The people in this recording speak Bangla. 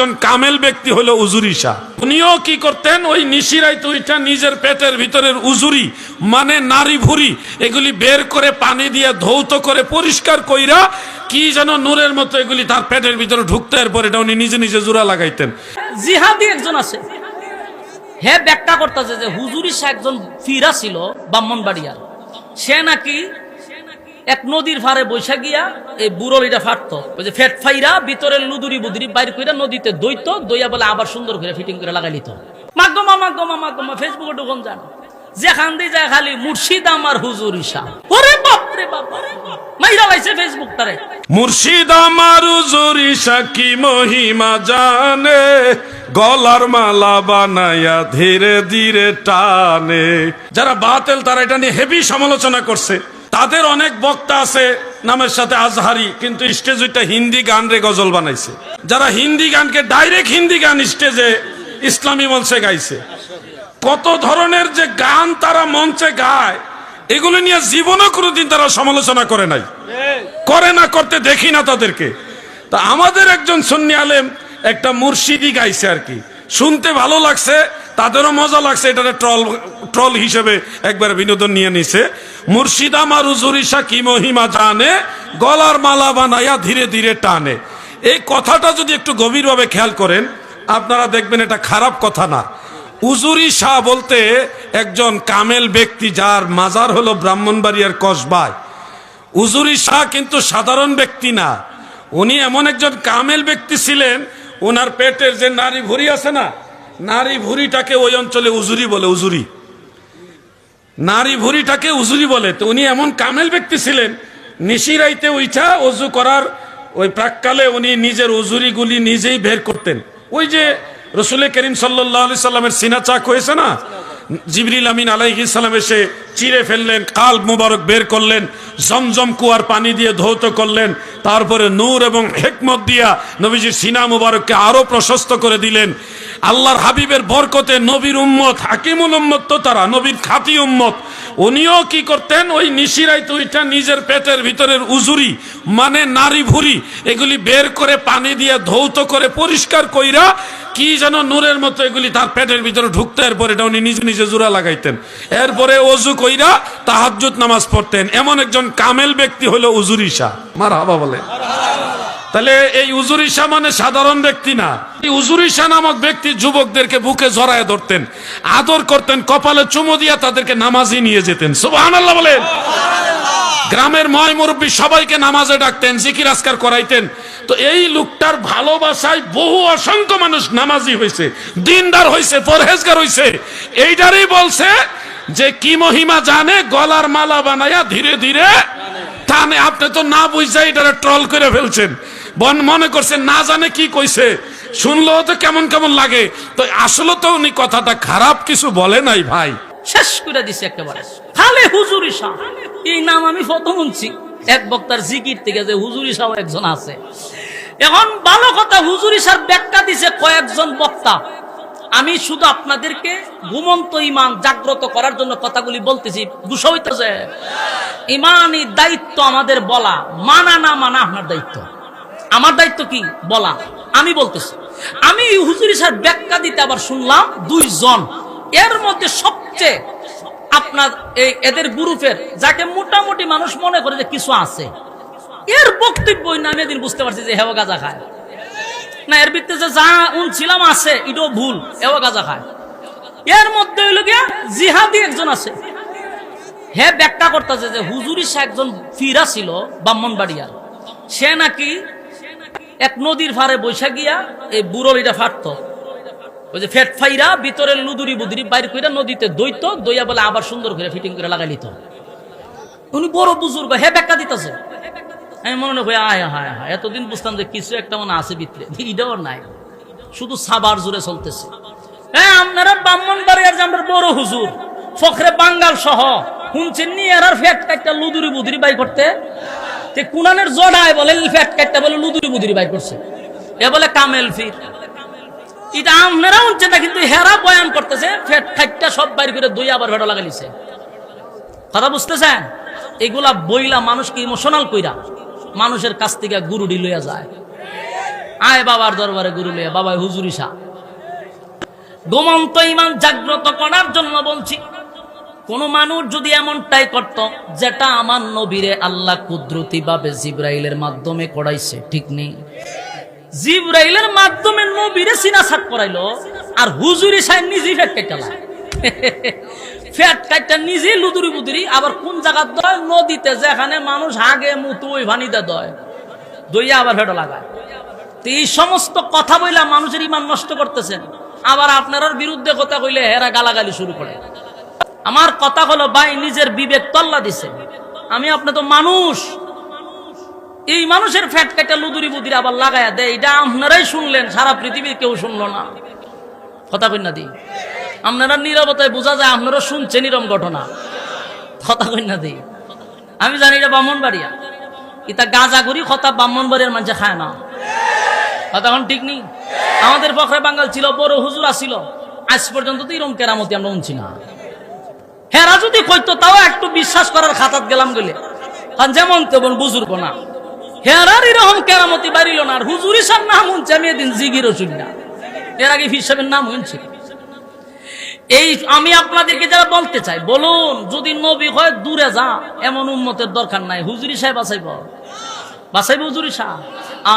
একজন কামেল ব্যক্তি হলো উজুরি শাহ। উনিও কি করতেন? ওই নিশিরাই তুইটা নিজের পেটের ভিতরের উজুরি মানে নারী ভুরি, এগুলি বের করে পানি দিয়ে ধৌত করে পরিষ্কার কইরা কি যেন নূরের মতো এগুলি তার পেটের ভিতরে ঢুকতে, এরপর এটা উনি নিজে নিজে জোড়া লাগাইতেন। জিহাদি একজন আছে। হে ব্যাখ্যা করতেছে যে হুজুরি সে একজন ফিরা ছিল ব্রাহ্মণবাড়িয়ার। সে নাকি এক নদীর ফারে বৈশা গিয়া এই বুড়লিটা ফাটতো। ওই যে ফেট ফাইরা ভিতরের লুদুরি বুদুরি বাইর কইরা নদীতে দইত, দইয়া বলে আবার সুন্দর করে ফিটিং করে লাগাই লিত মাগমা মাগমা মাগমা ফেসবুকে ঢুকন যান। যেখান দিয়ে যায় খালি মুর্শিদ আমার হুজুর ইসা ওরে বাপ রে বাপ মাইরা লাইছে ফেসবুক তারে। মুর্শিদ আমার উজুরি শাহ কি মহিমা জানে? গলার মালা বানায়া ধীরে ধীরে টানে। যারা বাতেল, তারা এটা নিয়ে হেভি সমালোচনা করছে। তাদের অনেক বক্তা আছে, নামের সাথে আজহারি, কিন্তু স্টেজ ওইটা হিন্দি গান রে গজল বানাইছে। যারা হিন্দি গানকে ডাইরেক্ট হিন্দি গান স্টেজে ইসলামী মঞ্চে গাইছে। কত ধরনের যে গান তারা মঞ্চে গায়, এগুলো নিয়ে জীবনও কোনোদিন তারা সমালোচনা করে নাই। করে না, করতে দেখি না তাদেরকে। তা আমাদের একজন সুন্নি আলেম একটা মুর্শিদি গাইছে আর কি। শুনতে ভালো লাগছে তাদেরও মজা লাগছে এটা ট্রল ট্রল হিসেবে একবার বিনোদন নিয়ে নিছে। মুর্শিদ আমার উজুরিশা কি মহিমা জানে, গলার মালা বানাইয়া ধীরে ধীরে টানে। এই কথাটা যদি একটু গভীরভাবে খেয়াল করেন, আপনারা দেখবেন এটা খারাপ কথা না। উজুরি শাহ বলতে একজন কামেল ব্যক্তি যার মাজার হলো ব্রাহ্মণবাড়িয়ার কসবায়। উজুরি শাহ কিন্তু সাধারণ ব্যক্তি না। উনি এমন একজন কামেল ব্যক্তি ছিলেন, ওনার পেটের যে নারী ভুঁড়ি আছে না নারী ভুরিটাকে ওই অঞ্চলে উজুরি বলে, উজুরি। নারী ভুরিটাকে উজুরি বলে। তো উনি এমন কামেল ব্যক্তি ছিলেন, নিশিরাইতে উইঠা অজু করার ওই প্রাককালে উনি নিজের উজুরিগুলি নিজেই বের করতেন। ওই যে রসুল করিম সাল্লাহ আলি সাল্লামের সিনা চাক হয়েছে না জিবরিল আমিন আলাইহি সালাম এসে চিরে ফেললেন কাল মুবারক বের করলেন, জমজম কুয়ার পানি দিয়ে ধৌত করলেন, তারপরে নূর এবং হেকমত দিয়া নবীজির সিনা মুবারককে আরও প্রশস্ত করে দিলেন। আল্লাহর হাবিবের বরকতে নবীর উম্মত, হাকিমুল উম্মত তো তারা, নবীর খাতি উম্মত। উনিও কি করতেন? ওই নিশিরাই তুইটা নিজের পেটের ভিতরের উজুরি মানে নারী ভুরি, এগুলি বের করে পানি দিয়ে ধৌত করে পরিষ্কার কইরা কি যেন নূরের মতো এগুলি তার পেটের ভিতরে ঢুকতে, এরপরে এটা উনি নিজে নিজে জোড়া লাগাইতেন। এরপরে অজু কইরা তাহাজ্জুদ নামাজ পড়তেন। এমন একজন কামেল ব্যক্তি হলো উজুরি শাহ। মার হাবা বলে। তাহলে এই উজুরি শাহ মানে সাধারণ ব্যক্তি না। এই উজুরি শাহ নামক ব্যক্তি যুবকদেরকে বুকে জড়ায় ধরতেন, আদর করতেন, কপালে চুমো দিয়া তাদেরকে নামাজি নিয়ে যেতেন। সুবহান বলেন। গ্রামের ময় মুরব্বী সবাইকে নামাজে ডাকতেন, জিকির আসকার করাইতেন। তো এই লোকটার ভালোবাসায় বহু অসংখ্য মানুষ নামাজি হয়েছে দিনদার হয়েছে পরহেজগার হয়েছে এইটারই বলছে যে কি মহিমা জানে, গলার মালা বানায়া ধীরে ধীরে টানে। আপনি তো না বুঝে এটারে ট্রল করে ফেলছেন। বন মনে করছে, না জানে কি কইছে। শুনলেও তো কেমন কেমন লাগে। তো আসলে তো উনি কথাটা খারাপ কিছু বলে নাই ভাই। শেষ করে দিছে একেবারে। খালে হুজুরি শাহ এই নাম আমি প্রথম শুনছি। এক বক্তার জিকির থেকে যে হুজুরি শাহ একজন আছে। এখন ভালো কথা, হুজুরি শাহ ব্যাখ্যা দিছে কয়েকজন বক্তা। আমি শুধু আপনাদেরকে ঘুমন্ত ইমান জাগ্রত করার জন্য কথাগুলি বলতেছি। গুসা হইতেছে। ইমানই দায়িত্ব আমাদের বলা। মানা না মানা আপনার দায়িত্ব। আমার দায়িত্ব কি? বলা। আমি বলতেছি। আমি হুজুরি স্যার ব্যাখ্যা দিতে আবার শুনলাম দুইজন। এর মধ্যে সবচেয়ে আপনার এই এদের গ্রুপের, যাকে মোটামুটি মানুষ মনে করে যে কিছু আছে, এর বক্তব্যই না, আমি এদিন বুঝতে পারছি যে হেও গাজা খায়। না, এর ভিত্তিতে যে যা উনছিলাম আছে, এটাও ভুল, হেও গাজা খায়। এর মধ্যে হইল গিয়া জিহাদি একজন আছে। হে ব্যাখ্যা করতেছে যে হুজুরি সে একজন ফিরা ছিল ব্রাহ্মণবাড়িয়ার। সে নাকি এক নদীর ফারে বৈশা গিয়া এই বুড়লিটা ফাটতো। ওই যে ফেট ফাইরা ভিতরের লুদুরি বুদুরি বাইর কইরা নদীতে দইতো, দইয়া বলে আবার সুন্দর করে ফিটিং করে লাগাই লিত উনি বড় বুজুর্গ, হে ব্যাখ্যা দিতেছে। আমি মনে হয় আয় হায় হায় এতদিন বুঝতাম যে কিছু একটা মনে আছে ভিতরে। এটাও নাই। শুধু সাবার জুড়ে চলতেছে। হ্যাঁ আপনারা ব্রাহ্মণ বাড়িয়ার যে আমরা বড় হুজুর, ফখরে বাঙ্গাল সহ শুনছেন নি এরার ফ্যাট কাটটা লুদুরি বুদুরি বাই করতে কুনানের বলে ফ্যাট বলে, লুদুরি বাই করছে। এ বলে কামেল ফির। এটা আপনারা না কিন্তু হেরা বয়ান করতেছে, ফ্যাট সব বাইর করে দুই আবার ভেটো লাগালিছে কথা বুঝতেছেন? এগুলা বইলা মানুষকে ইমোশনাল কইরা, মানুষের কাছ থেকে গুরুডি লইয়া যায়। আয় বাবার দরবারে গুরু লইয়া বাবা হুজুরি শাহ গোমন্ত ইমান জাগ্রত করার জন্য বলছি কোন মানুষ যদি এমনটাই করত, যেটা আমার নবীরে আল্লাহ কুদরতি ভাবে জিব্রাইলের মাধ্যমে করাইছে, ঠিক নেই? জিব্রাইলের মাধ্যমে নবীরে সিনাসাত করাইলো, আর হুজুরি সাহেব নিজেই ফেট কেটালা ফ্যাট কাটটা নিজে লুদুরি বুদুরি, আবার কোন জায়গা দয়? নদীতে, যেখানে মানুষ হাগে মুতু ওই ভানিতে দয়। দইয়া আবার ফেটো লাগায়। এই সমস্ত কথা বইলা মানুষের ইমান নষ্ট করতেছেন। আবার আপনার বিরুদ্ধে কথা কইলে হেরা গালাগালি শুরু করে। আমার কথা হলো, ভাই, নিজের বিবেক তল্লা দিছে। আমি আপনি তো মানুষ। এই মানুষের ফ্যাট কাটা লুদুরি বুদির আবার লাগায়া দেয়। এটা আপনারাই শুনলেন, সারা পৃথিবীর কেউ শুনলো না। কথা কন্যা দি। আপনারা নিরবতায় বোঝা যায়, আপনারা শুনছেন এরম ঘটনা। কথা কন্যা দি। আমি জানি এটা ব্রাহ্মণবাড়িয়া। এটা গাঁজা করি কথা ব্রাহ্মণবাড়িয়ার মানুষে খায় না। কথা এখন ঠিক নেই? আমাদের পক্ষে বাঙ্গাল ছিল, বড় হুজুর আসিল আজ পর্যন্ত তো এরম কেরামতি আমরা উনছি না। যদি কইতো, তাও একটু বিশ্বাস করার খাতাত গেলাম গেলে। যেমন তেমন বুজুর্গ না। হেরার এরকম কেরামতি বাড়িল না, আর নাম আমি এদিন জিগির শুনি না। এর আগে হিসাবের নাম শুনছি এই আমি আপনাদেরকে যারা বলতে চাই, বলুন, যদি নবী হয় দূরে যা, এমন উন্মতের দরকার নাই। হুজুরি সাহেব বাসাইব বাসাইব হুজুরি সাহেব? আ